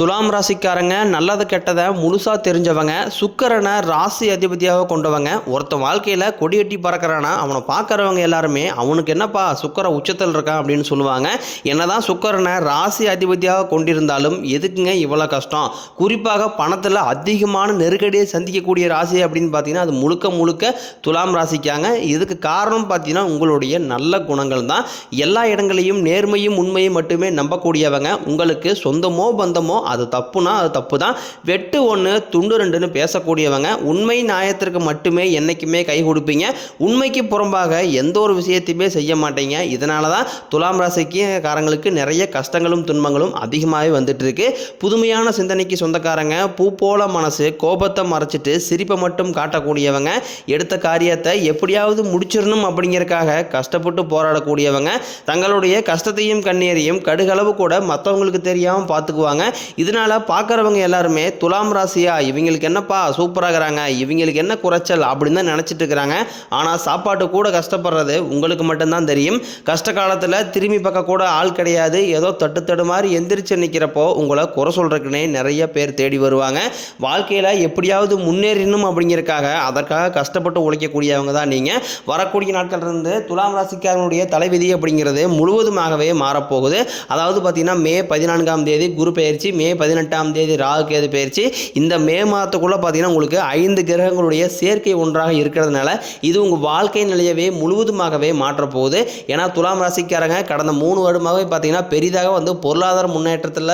துலாம் ராசிக்காரங்க நல்லது கெட்டதை முழுசாக தெரிஞ்சவங்க சுக்கரனை ராசி அதிபதியாக கொண்டவங்க. ஒருத்தன் வாழ்க்கையில் கொடியட்டி பறக்கிறானா அவனை பார்க்குறவங்க எல்லாருமே அவனுக்கு என்னப்பா சுக்கர உச்சத்தில் இருக்கான் அப்படின்னு சொல்லுவாங்க. என்னதான் சுக்கரனை ராசி அதிபதியாக கொண்டிருந்தாலும் எதுக்குங்க இவ்வளோ கஷ்டம்? குறிப்பாக பணத்தில் அதிகமான நெருக்கடியை சந்திக்கக்கூடிய ராசி அப்படின்னு பார்த்தீங்கன்னா அது முழுக்க முழுக்க துலாம் ராசிக்காங்க இதுக்கு காரணம் பார்த்தீங்கன்னா உங்களுடைய நல்ல குணங்கள் தான். எல்லா இடங்களையும் நேர்மையும் உண்மையும் மட்டுமே நம்பக்கூடியவங்க. உங்களுக்கு சொந்தமோ பந்தமோ அது தப்புனா அது தப்பு தான் வெட்டு ஒன்று துண்டு ரெண்டுன்னு பேசக்கூடியவங்க உண்மை நியாயத்திற்கு மட்டுமே என்றைக்குமே கை கொடுப்பீங்க. உண்மைக்கு புறம்பாக எந்த ஒரு விஷயத்தையுமே செய்ய மாட்டீங்க. இதனால தான் துலாம் ராசிக்கு காரங்களுக்கு நிறைய கஷ்டங்களும் துன்பங்களும் அதிகமாகவே வந்துட்டு இருக்கு புதுமையான சிந்தனைக்கு சொந்தக்காரங்க பூ போல மனசு கோபத்தை மறைச்சிட்டு சிரிப்பை மட்டும் காட்டக்கூடியவங்க எடுத்த காரியத்தை எப்படியாவது முடிச்சிடணும் அப்படிங்கிறக்காக கஷ்டப்பட்டு போராடக்கூடியவங்க தங்களுடைய கஷ்டத்தையும் கண்ணீரையும் கடுகளவு கூட மற்றவங்களுக்கு தெரியாமல் பார்த்துக்குவாங்க. இதனால பார்க்குறவங்க எல்லாருமே துலாம் ராசியா இவங்களுக்கு என்னப்பா சூப்பராகிறாங்க இவங்களுக்கு என்ன குறைச்சல் அப்படின்னு தான் நினச்சிட்டு இருக்கிறாங்க. ஆனால் சாப்பாட்டு கூட கஷ்டப்படுறது உங்களுக்கு மட்டும்தான் தெரியும். கஷ்ட காலத்தில் திரும்பி பார்க்க கூட ஆள் கிடையாது. ஏதோ தட்டு தடு மாதிரி எந்திரிச்சு நிற்கிறப்போ உங்களை குறை சொல்கிறதுக்குன்னே நிறைய பேர் தேடி வருவாங்க. வாழ்க்கையில் எப்படியாவது முன்னேறணும் அப்படிங்கிறதுக்காக அதற்காக கஷ்டப்பட்டு உழைக்கக்கூடியவங்க தான் நீங்கள் வரக்கூடிய நாட்கள் இருந்து துலாம் ராசிக்காரனுடைய தலைவிதி அப்படிங்கிறது முழுவதுமாகவே மாறப்போகுது. அதாவது பார்த்தீங்கன்னா மே பதினான்காம் தேதி குரு பயிற்சி மே மே பதினெட்டாம் தேதி ராகு கேது பயிற்சி. இந்த மே மாதத்துக்குள்ளே பார்த்தீங்கன்னா உங்களுக்கு ஐந்து கிரகங்களுடைய சேர்க்கை ஒன்றாக இருக்கிறதுனால இது உங்கள் வாழ்க்கை நிலையவே முழுவதுமாகவே மாற்றப்போகுது. ஏன்னா துலாம் ராசிக்காரங்க கடந்த மூணு வருடமாகவே பார்த்தீங்கன்னா பெரிதாக வந்து பொருளாதார முன்னேற்றத்தில்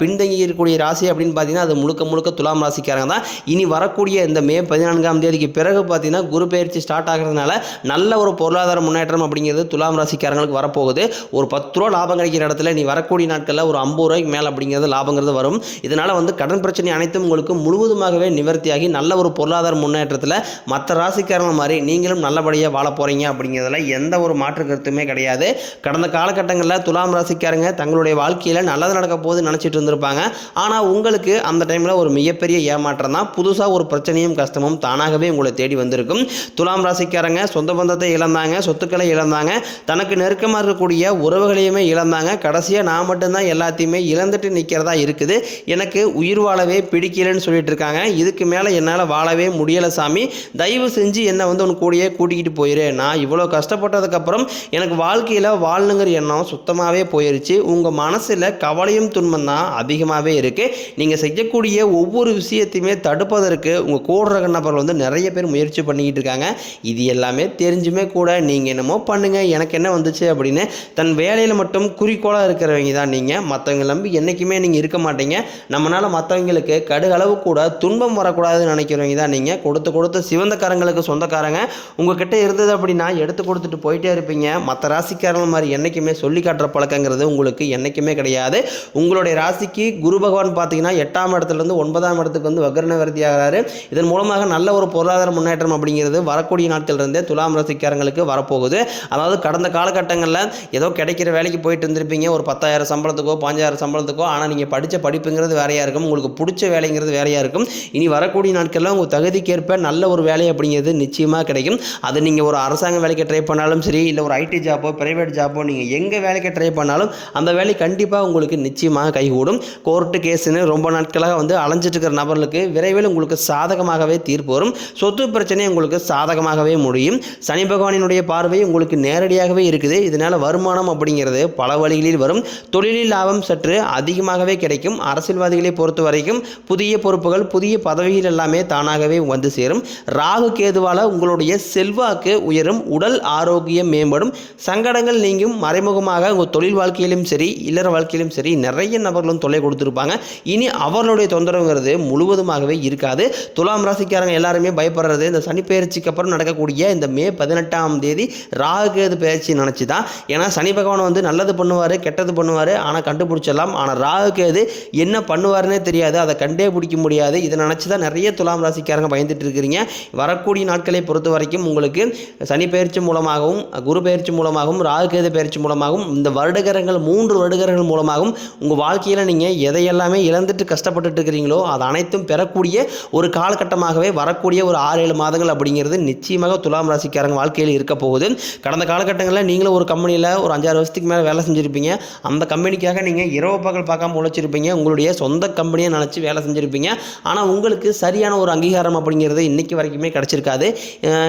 பின்தங்கி இருக்கக்கூடிய ராசி அப்படின்னு பார்த்தீங்கன்னா அது முழுக்க முழுக்க துலாம் ராசிக்காரங்க தான். இனி வரக்கூடிய இந்த மே பதினான்காம் தேதிக்கு பிறகு பார்த்தீங்கன்னா குரு பயிற்சி ஸ்டார்ட் ஆகிறதுனால நல்ல ஒரு பொருளாதார முன்னேற்றம் அப்படிங்கிறது துலாம் ராசிக்காரங்களுக்கு வரப்போகுது. ஒரு பத்து ரூபா லாபம் கிடைக்கிற இடத்துல நீ வரக்கூடிய நாட்களில் ஒரு ஐம்பது ரூபாய்க்கு மேலே அப்படிங்கிறது லாபம் லாபங்கிறது வரும். இதனால் வந்து கடன் பிரச்சனை அனைத்தும் உங்களுக்கு முழுவதுமாகவே நிவர்த்தியாகி நல்ல ஒரு பொருளாதார முன்னேற்றத்தில் மற்ற ராசிக்காரங்க மாதிரி நீங்களும் நல்லபடியாக வாழ போகிறீங்க அப்படிங்கிறதுல எந்த ஒரு மாற்று கருத்துமே கிடையாது. கடந்த காலகட்டங்களில் துலாம் ராசிக்காரங்க தங்களுடைய வாழ்க்கையில் நல்லது நடக்க போது நினச்சிட்டு இருந்திருப்பாங்க. ஆனால் உங்களுக்கு அந்த டைமில் ஒரு மிகப்பெரிய ஏமாற்றம் தான். புதுசாக ஒரு பிரச்சனையும் கஷ்டமும் தானாகவே உங்களை தேடி வந்திருக்கும். துலாம் ராசிக்காரங்க சொந்த பந்தத்தை இழந்தாங்க சொத்துக்களை இழந்தாங்க தனக்கு நெருக்கமாக இருக்கக்கூடிய உறவுகளையுமே இழந்தாங்க. கடைசியாக நான் மட்டும்தான் எல்லாத்தையுமே இழந்துட்டு நிற்கிறதா இருக்குது. எனக்கு உயிர் வாழவே பிடிக்கலன்னு சொல்லிட்டு இருக்காங்க. இதுக்கு மேலே என்னால் வாழவே முடியலை சாமி. தயவு செஞ்சு என்னை வந்து உன் கூடயே கூட்டிக்கிட்டு போயிரு. நான் இவ்வளோ கஷ்டப்பட்டதுக்கப்புறம் எனக்கு வாழ்க்கையில் வாழணுங்கிற எண்ணம் சுத்தமாகவே போயிருச்சு. உங்கள் மனசில் கவலையும் துன்பம் தான் அதிகமாகவே இருக்குது நீங்கள் செய்யக்கூடிய ஒவ்வொரு விஷயத்தையுமே தடுப்பதற்கு உங்கள் கூட இருக்க நபர்கள் வந்து நிறைய பேர் முயற்சி பண்ணிக்கிட்டு இருக்காங்க. இது எல்லாமே தெரிஞ்சுமே கூட நீங்கள் என்னமோ பண்ணுங்கள் எனக்கு என்ன வந்துச்சு அப்படின்னு தன் வேலையில் மட்டும் குறிக்கோளாக இருக்கிறவங்க தான் நீங்கள் மற்றவங்க நம்பி என்றைக்குமே நீங்கள் இருக்க மாட்டீங்க. நம்மளால் மற்றவங்களுக்கு கடுகளவு கூட துன்பம் வரக்கூடாதுன்னு நினைக்கிறவங்க தான் நீங்கள் கொடுத்து கொடுத்து சிவந்தக்காரங்களுக்கு சொந்தக்காரங்க. உங்ககிட்ட இருந்தது அப்படின்னா எடுத்து கொடுத்துட்டு போயிட்டே இருப்பீங்க. மற்ற ராசிக்காரங்க மாதிரி என்றைக்குமே சொல்லி காட்டுற பழக்கங்கிறது உங்களுக்கு என்றைக்குமே கிடையாது. உங்களுடைய ராசிக்கு குரு பகவான் பார்த்தீங்கன்னா எட்டாம் இடத்துலேருந்து ஒன்பதாம் இடத்துக்கு வந்து வக்ர நிவர்த்தி ஆகிறாரு. இதன் மூலமாக நல்ல ஒரு பொருளாதார முன்னேற்றம் அப்படிங்கிறது வரக்கூடிய நாட்கள் இருந்தே துலாம் ராசிக்காரங்களுக்கு வரப்போகுது. அதாவது கடந்த காலகட்டங்களில் ஏதோ கிடைக்கிற வேலைக்கு போயிட்டு இருந்திருப்பீங்க. ஒரு பத்தாயிரம் சம்பளத்துக்கோ பாஞ்சாயிரம் சம்பளத்துக்கோ ஆனால் நீங்கள் படித்த படிப்புங்கிறது வேறையாக இருக்கும். உங்களுக்கு பிடிச்ச வேலைங்கிறது வேறையாக இருக்கும். இனி வரக்கூடிய நாட்களில் உங்கள் தகுதிக்கேற்ப நல்ல ஒரு வேலை அப்படிங்கிறது நிச்சயமாக கிடைக்கும். அது நீங்கள் ஒரு அரசாங்க வேலைக்கு ட்ரை பண்ணாலும் சரி இல்லை ஒரு ஐடி ஜாப்போ பிரைவேட் ஜாப்போ நீங்கள் எங்கே வேலைக்கு ட்ரை பண்ணாலும் அந்த வேலை கண்டிப்பாக உங்களுக்கு நிச்சயமாக கைகூடும். கோர்ட்டு கேஸுன்னு ரொம்ப நாட்களாக வந்து அலைஞ்சிட்டு இருக்கிற நபர்களுக்கு விரைவில் உங்களுக்கு சாதகமாகவே தீர்ப்பு வரும். சொத்து பிரச்சனை உங்களுக்கு சாதகமாகவே முடியும். சனி பகவானினுடைய பார்வை உங்களுக்கு நேரடியாகவே இருக்குது. இதனால் வருமானம் அப்படிங்கிறது பல வழிகளில் வரும். தொழிலில் லாபம் சற்று அதிகமாகவே கிடைக்கும். அரசியல்வாதிகளை பொறுத்த வரைக்கும் புதிய பொறுப்புகள் புதிய பதவிகள் எல்லாமே தானாகவே வந்து சேரும். ராகு கேதுவால உங்களுடைய செல்வாக்கு உயரும். உடல் ஆரோக்கியம் மேம்படும். சங்கடங்கள் நீங்கும். மறைமுகமாக உங்கள் தொழில் வாழ்க்கையிலும் சரி இல்லற வாழ்க்கையிலும் சரி நிறைய நபர்களும் தொல்லை கொடுத்துருப்பாங்க. இனி அவர்களுடைய தொந்தரவுங்கிறது முழுவதுமாகவே இருக்காது. துலாம் ராசிக்காரங்க எல்லாருமே பயப்படுறது இந்த சனி பயிற்சிக்கு அப்புறம் நடக்கக்கூடிய இந்த மே பதினெட்டாம் தேதி ராகு கேது பயிற்சி நினச்சி தான் ஏன்னா சனி பகவான் வந்து நல்லது பண்ணுவார் கெட்டது பண்ணுவார். ஆனால் கண்டுபிடிச்சிடலாம். ஆனால் ராகு கேது என்ன பண்ணுவார்னே தெரியாது. அதை கண்டே பிடிக்க முடியாது. இதை நினச்சி தான் நிறைய துலாம் ராசிக்காரங்க பயந்துட்டு இருக்கிறீங்க. வரக்கூடிய நாட்களை பொறுத்த வரைக்கும் உங்களுக்கு சனி பயிற்சி மூலமாகவும் குரு பயிற்சி மூலமாகவும் ராகுகேது பயிற்சி மூலமாகவும் இந்த வருடகரங்கள் மூன்று வருடகரங்கள் மூலமாகவும் உங்கள் வாழ்க்கையில் நீங்கள் எதையெல்லாமே இழந்துட்டு கஷ்டப்பட்டுட்டு இருக்கிறீங்களோ அது அனைத்தும் பெறக்கூடிய ஒரு காலகட்டமாகவே வரக்கூடிய ஒரு ஆறு ஏழு மாதங்கள் அப்படிங்கிறது நிச்சயமாக துலாம் ராசிக்காரங்க வாழ்க்கையில் இருக்க போகுது. கடந்த காலகட்டங்களில் நீங்களும் ஒரு கம்பெனியில் ஒரு அஞ்சாறு வருஷத்துக்கு மேலே வேலை செஞ்சுருப்பீங்க. அந்த கம்பெனிக்காக நீங்கள் இரவு பகல் பார்க்காம உழைச்சி உழைச்சிருப்பீங்க உங்களுடைய சொந்த கம்பெனியை நினச்சி வேலை செஞ்சுருப்பீங்க. ஆனால் உங்களுக்கு சரியான ஒரு அங்கீகாரம் அப்படிங்கிறது இன்றைக்கி வரைக்குமே கிடச்சிருக்காது.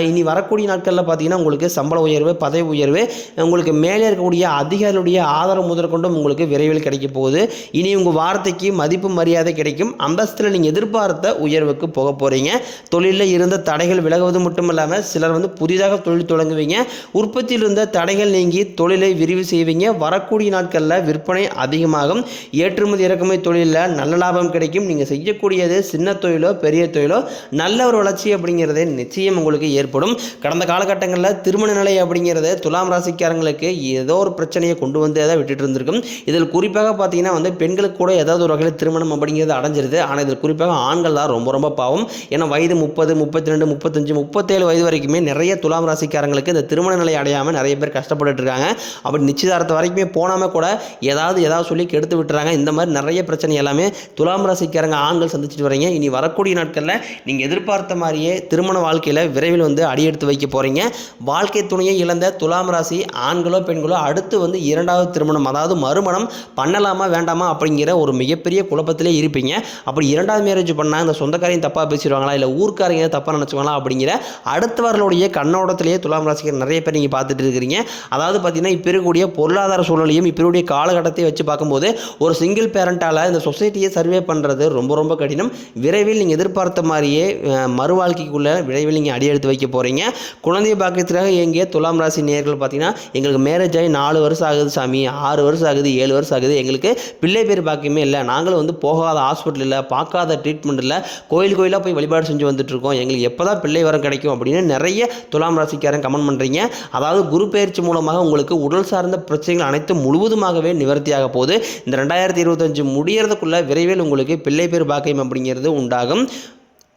இனி வரக்கூடிய நாட்களில் பார்த்தீங்கன்னா உங்களுக்கு சம்பள உயர்வு பதவி உயர்வு உங்களுக்கு மேலே இருக்கக்கூடிய அதிகாரிகளுடைய ஆதரவு முதற்கொண்டும் உங்களுக்கு விரைவில் கிடைக்க போகுது. இனி உங்கள் வார்த்தைக்கு மதிப்பு மரியாதை கிடைக்கும். அந்தஸ்தில் நீங்கள் எதிர்பார்த்த உயர்வுக்கு போக போகிறீங்க தொழிலில் இருந்த தடைகள் விலகுவது மட்டும் இல்லாமல் சிலர் வந்து புதிதாக தொழில் தொடங்குவீங்க. உற்பத்தியில் இருந்த தடைகள் நீங்கி தொழிலை விரிவு செய்வீங்க. வரக்கூடிய நாட்களில் விற்பனை அதிகமாகும். ஏற்றுமதி இறக்குமதி தொழிலில் நல்ல லாபம் கிடைக்கும். நீங்கள் செய்யக்கூடியது சின்ன தொழிலோ பெரிய தொழிலோ நல்ல ஒரு வளர்ச்சி அப்படிங்கிறது நிச்சயம் உங்களுக்கு ஏற்படும். கடந்த காலகட்டங்களில் திருமண நிலை அப்படிங்கிறது துலாம் ராசிக்காரங்களுக்கு ஏதோ ஒரு பிரச்சனையை கொண்டு வந்து தான் விட்டுட்டு இருந்திருக்கும். இதில் குறிப்பாக பார்த்தீங்கன்னா வந்து பெண்களுக்கு கூட ஏதாவது ஒரு வகையில் திருமணம் அப்படிங்கிறது அடைஞ்சிருது. ஆனால் இதில் குறிப்பாக ஆண்கள் தான் ரொம்ப ரொம்ப பாவம். ஏன்னா வயது முப்பது முப்பத்தி ரெண்டு முப்பத்தஞ்சு முப்பத்தேழு வயது வரைக்குமே நிறைய துலாம் ராசிக்காரங்களுக்கு இந்த திருமண நிலை அடையாமல் நிறைய பேர் கஷ்டப்பட்டுட்டு இருக்காங்க. அப்படி நிச்சயதார்த்தம் வரைக்குமே போனாமல் கூட ஏதாவது ஏதாவது சொல்லி கெடுத்து விட்டுறாங்க. இந்த மாதிரி நிறைய பிரச்சனை எல்லாமே துலாம் ராசிக்காரங்க ஆண்கள் சந்திச்சுட்டு வரீங்க. இனி வரக்கூடிய நாட்களில் நீங்கள் எதிர்பார்த்த மாதிரியே திருமண வாழ்க்கையில் விரைவில் வந்து அடியெடுத்து வைக்க போகிறீங்க வாழ்க்கை துணையை இழந்த துலாம் ராசி ஆண்களோ பெண்களோ அடுத்து வந்து இரண்டாவது திருமணம் அதாவது மறுமணம் பண்ணலாமா வேண்டாமா அப்படிங்கிற ஒரு மிகப்பெரிய குழப்பத்திலே இருப்பீங்க. அப்படி இரண்டாவது மேரேஜ் பண்ணால் இந்த சொந்தக்காரையும் தப்பாக பேசிடுவாங்களா இல்லை ஊர்க்காரங்க தப்பாக நினச்சிவாங்களா அப்படிங்கிற அடுத்தவர்களுடைய கண்ணோட்டத்திலேயே துலாம் ராசிக்கு நிறைய பேர் நீங்கள் பார்த்துட்டு இருக்கிறீங்க. அதாவது பார்த்தீங்கன்னா இப்போ இருக்கக்கூடிய பொருளாதார சூழ்நிலையும் இப்போ இருக்கக்கூடிய காலகட்டத்தை வச்சு பார்க்கும்போது ஒரு சிங்கிள் பேரண்ட்டால் இந்த சொசைட்டியை சர்வே பண்ணுறது ரொம்ப ரொம்ப கடினம். விரைவில் நீங்கள் எதிர்பார்த்த மாதிரியே மறு வாழ்க்கைக்குள்ளே விரைவில் நீங்கள் அடி எடுத்து வைக்க போகிறீங்க குழந்தை பாக்கியத்திற்காக எங்கே துலாம் ராசி நேர்கள் பார்த்தீங்கன்னா எங்களுக்கு மேரேஜ் ஆகி நாலு வருஷம் ஆகுது சாமி. ஆறு வருஷம் ஆகுது ஏழு வருஷம் ஆகுது. எங்களுக்கு பிள்ளை பேர் பாக்கியமே இல்லை. நாங்களும் வந்து போகாத ஹாஸ்பிட்டல் இல்லை பார்க்காத ட்ரீட்மெண்ட் இல்லை. கோயில் கோயிலாக போய் வழிபாடு செஞ்சு வந்துட்டுருக்கோம் எங்களுக்கு எப்போ தான் பிள்ளை வரம் கிடைக்கும் அப்படின்னு நிறைய துலாம் ராசிக்காரன் கமெண்ட் பண்ணுறீங்க அதாவது குரு பயிற்சி மூலமாக உங்களுக்கு உடல் சார்ந்த பிரச்சனைகள் அனைத்தும் முழுவதுமாகவே நிவர்த்தியாக போகுது. இந்த ரெண்டாயிரத்தி இருபத்தஞ்சு முடியறதுக்குள்ள விரைவில் உங்களுக்கு பிள்ளை பேர் பாக்கியம் அப்படிங்கிறது உண்டாகும்.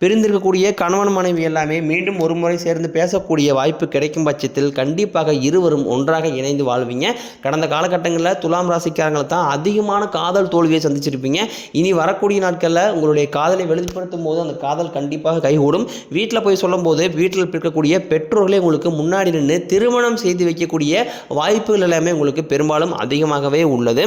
பிரிந்திருக்கக்கூடிய கணவன் மனைவி எல்லாமே மீண்டும் ஒரு முறை சேர்ந்து பேசக்கூடிய வாய்ப்பு கிடைக்கும் பட்சத்தில் கண்டிப்பாக இருவரும் ஒன்றாக இணைந்து வாழ்வீங்க. கடந்த காலகட்டங்களில் துலாம் ராசிக்காரங்களை தான் அதிகமான காதல் தோல்வியை சந்திச்சிருப்பீங்க. இனி வரக்கூடிய நாட்களில் உங்களுடைய காதலை வெளிப்படுத்தும் போது அந்த காதல் கண்டிப்பாக கைகூடும். வீட்டில் போய் சொல்லும்போது வீட்டில் இருக்கக்கூடிய பெற்றோர்களே உங்களுக்கு முன்னாடி நின்று திருமணம் செய்து வைக்கக்கூடிய வாய்ப்புகள் எல்லாமே உங்களுக்கு பெரும்பாலும் அதிகமாகவே உள்ளது.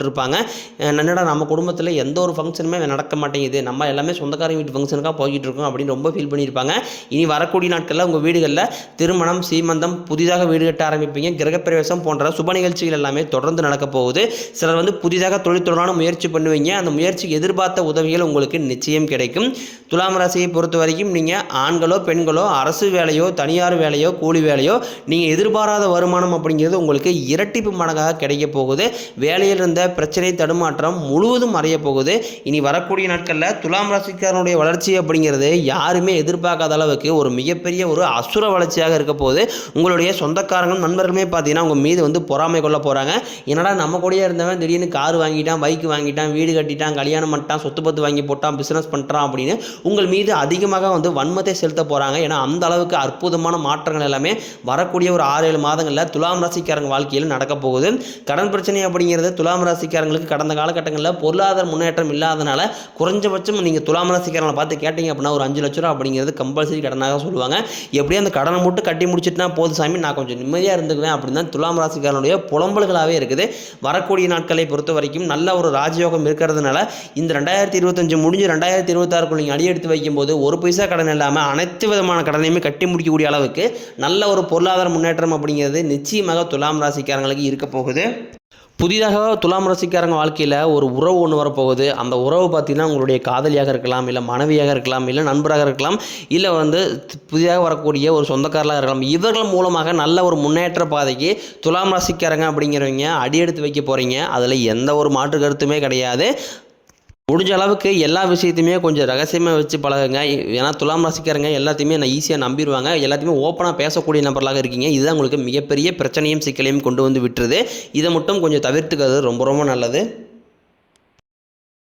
போட்டிருப்பாங்க. என்னடா நம்ம குடும்பத்தில் எந்த ஒரு ஃபங்க்ஷனுமே நடக்க மாட்டேங்குது. நம்ம எல்லாமே சொந்தக்காரங்க வீட்டு ஃபங்க்ஷனுக்காக போய்கிட்டு இருக்கோம் அப்படின்னு ரொம்ப ஃபீல் பண்ணியிருப்பாங்க. இனி வரக்கூடிய நாட்களில் உங்கள் வீடுகளில் திருமணம் சீமந்தம் புதிதாக வீடு கட்ட ஆரம்பிப்பீங்க. கிரகப்பிரவேசம் போன்ற சுப நிகழ்ச்சிகள் எல்லாமே தொடர்ந்து நடக்க போகுது. சிலர் வந்து புதிதாக தொழில் தொடரான முயற்சி பண்ணுவீங்க. அந்த முயற்சிக்கு எதிர்பார்த்த உதவிகள் உங்களுக்கு நிச்சயம் கிடைக்கும். துலாம் ராசியை பொறுத்த வரைக்கும் நீங்கள் ஆண்களோ பெண்களோ அரசு வேலையோ தனியார் வேலையோ கூலி வேலையோ நீங்கள் எதிர்பாராத வருமானம் அப்படிங்கிறது உங்களுக்கு இரட்டிப்பு மடங்காக கிடைக்க போகுது. வேலையில் இருந்த பிரச்சனை தடுமாற்றம் முழுவதும் மறைய போகுது. இனி வரக்கூடிய நாட்களில் துலாம் ராசிக்காரனுடைய வளர்ச்சி அப்படிங்கிறது யாருமே எதிர்பார்க்காத அளவுக்கு ஒரு மிகப்பெரிய ஒரு அசுர வளர்ச்சியாக இருக்க போகுது. உங்களுடைய சொந்தக்காரங்களும் நண்பர்களுமே பார்த்தீங்கன்னா உங்கள் மீது வந்து பொறாமை கொள்ள போகிறாங்க என்னடா நம்ம கூடயே இருந்தவன் திடீர்னு கார் வாங்கிட்டான் பைக் வாங்கிட்டான் வீடு கட்டிட்டான் கல்யாணம் பண்ணிட்டான் சொத்து பத்து வாங்கி போட்டான் பிஸ்னஸ் பண்ணுறான் அப்படின்னு உங்கள் மீது அதிகமாக வந்து வன்மத்தை செலுத்த போகிறாங்க ஏன்னா அந்த அளவுக்கு அற்புதமான மாற்றங்கள் எல்லாமே வரக்கூடிய ஒரு ஆறு ஏழு மாதங்களில் துலாம் ராசிக்காரங்க வாழ்க்கையில் நடக்க போகுது. கடன் பிரச்சனை அப்படிங்கிறது துலாம் ராசிக்காரங்களுக்கு கடந்த காலகட்டங்களில் பொருளாதார முன்னேற்றம் இல்லாதனால குறைஞ்சபட்சம் நீங்கள் துலாம் ராசிக்காரங்களை பார்த்து கேட்டீங்க அப்படின்னா ஒரு அஞ்சு லட்ச ரூபா அப்படிங்கிறது கம்பல்சரி கடனாக சொல்லுவாங்க. எப்படியும் அந்த கடனை மட்டும் கட்டி முடிச்சிட்டுனா போதும் சாமி நான் கொஞ்சம் நிம்மதியாக இருந்துக்குவேன் அப்படின்னு தான் துலாம் ராசிக்காரனுடைய புலம்பல்களாகவே இருக்குது. வரக்கூடிய நாட்களை பொறுத்த வரைக்கும் நல்ல ஒரு ராஜயோகம் இருக்கிறதுனால இந்த ரெண்டாயிரத்தி இருபத்தஞ்சு முடிஞ்சு ரெண்டாயிரத்தி இருபத்தாறுக்குள்ள நீங்கள் அடியெடுத்து வைக்கும்போது ஒரு பைசா கடன் இல்லாமல் அனைத்து விதமான கடனையுமே கட்டி முடிக்கக்கூடிய அளவுக்கு நல்ல ஒரு பொருளாதார முன்னேற்றம் அப்படிங்கிறது நிச்சயமாக துலாம் ராசிக்காரங்களுக்கு இருக்க போகுது. புதிதாக துலாம் ராசிக்காரங்க வாழ்க்கையில் ஒரு உறவு ஒன்று வரப்போகுது. அந்த உறவு பார்த்திங்கன்னா உங்களுடைய காதலியாக இருக்கலாம் இல்லை மனைவியாக இருக்கலாம் இல்லை நண்பராக இருக்கலாம் இல்லை வந்து புதிதாக வரக்கூடிய ஒரு சொந்தக்காரலாக இருக்கலாம். இவர்கள் மூலமாக நல்ல ஒரு முன்னேற்ற பாதைக்கு துலாம் ராசிக்காரங்க அப்படிங்கிறவங்க அடியெடுத்து வைக்க போகிறீங்க அதில் எந்த ஒரு மாற்று கருத்துமே கிடையாது. முடிஞ்ச அளவுக்கு எல்லா விஷயத்தையுமே கொஞ்சம் ரகசியமாக வச்சு பழகுங்க. ஏன்னா துலாம் ரசிக்கிறங்க எல்லாத்தையுமே நான் ஈஸியாக நம்பிடுவாங்க எல்லாத்தையுமே ஓப்பனாக பேசக்கூடிய நபர்களாக இருக்கீங்க. இதுதான் உங்களுக்கு மிகப்பெரிய பிரச்சனையும் சிக்கலையும் கொண்டு வந்து விட்டுருது. இதை மட்டும் கொஞ்சம் தவிர்த்துக்கிறது ரொம்ப ரொம்ப நல்லது.